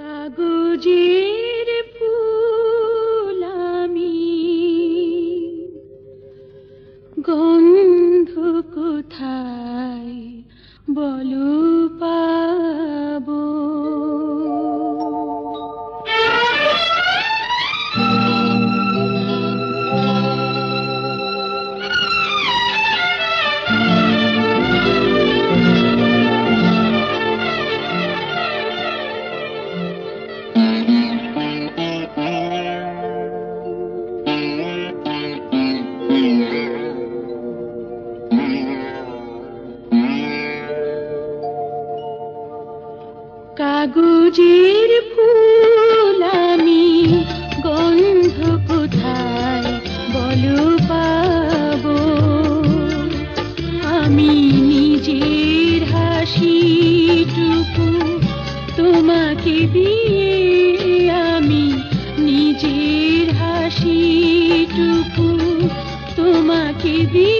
কাগজের ফুল আমি। গন্ধ কোথায় বলুন এর হাসি টুকু তোমাকে দিয়ে আমি নিজের হাসিটুকু তোমাকে দিয়ে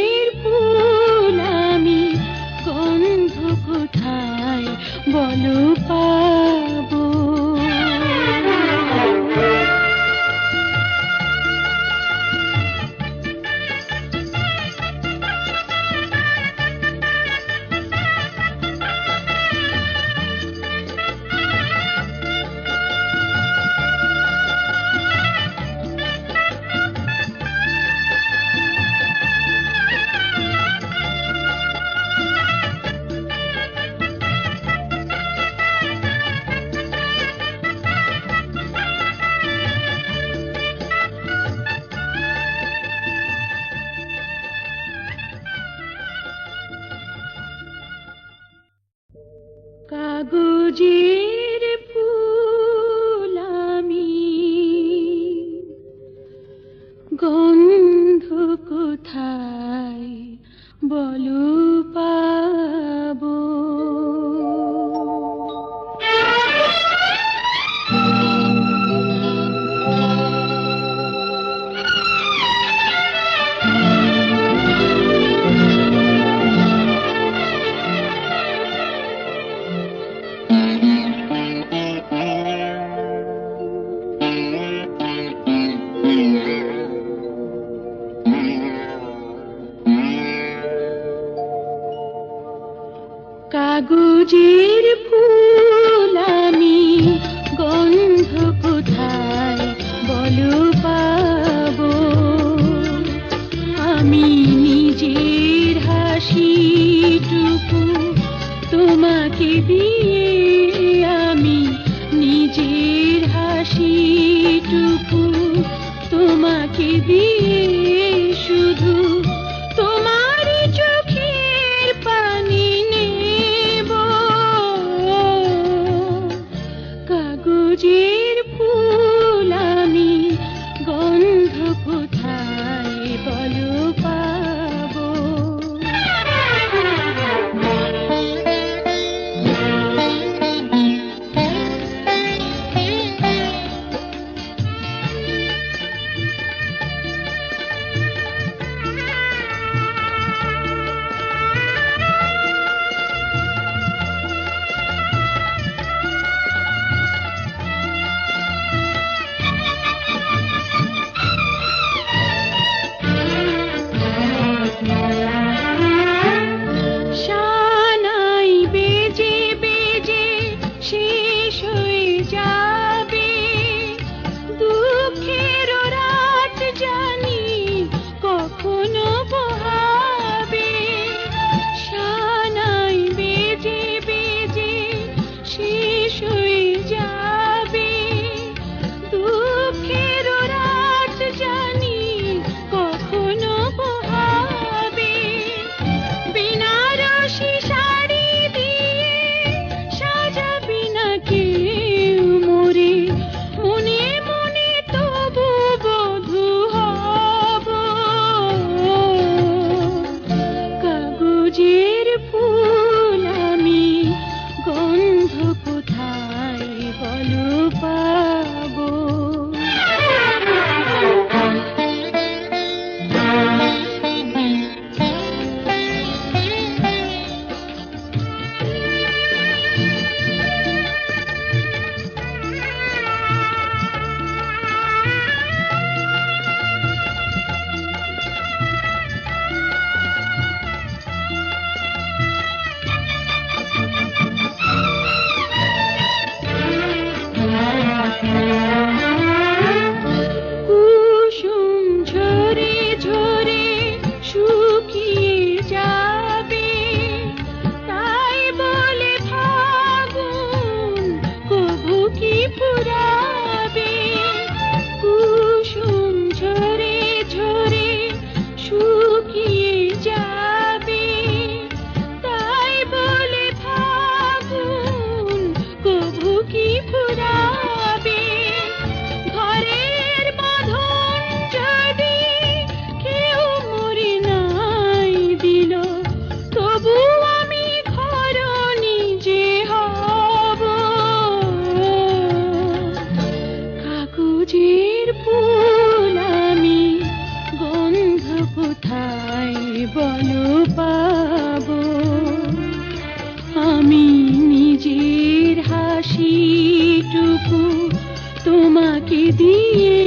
তোমাকে দিয়ে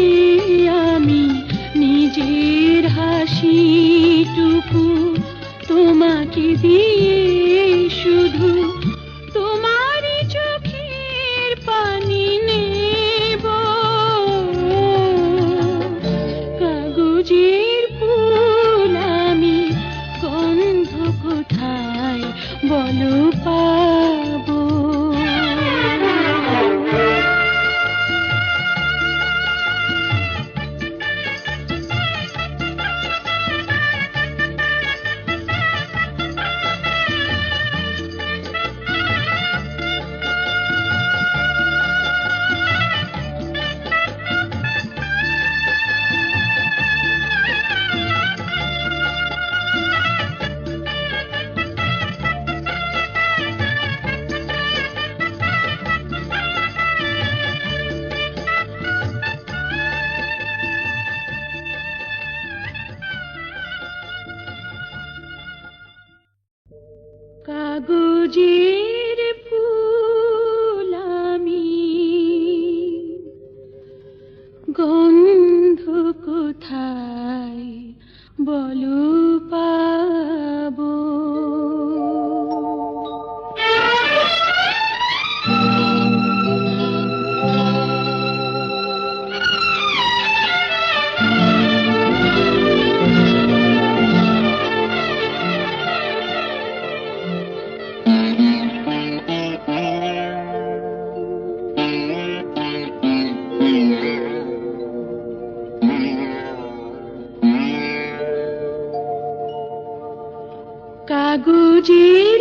আমি নিজের হাসিটুকু বলো কাগজের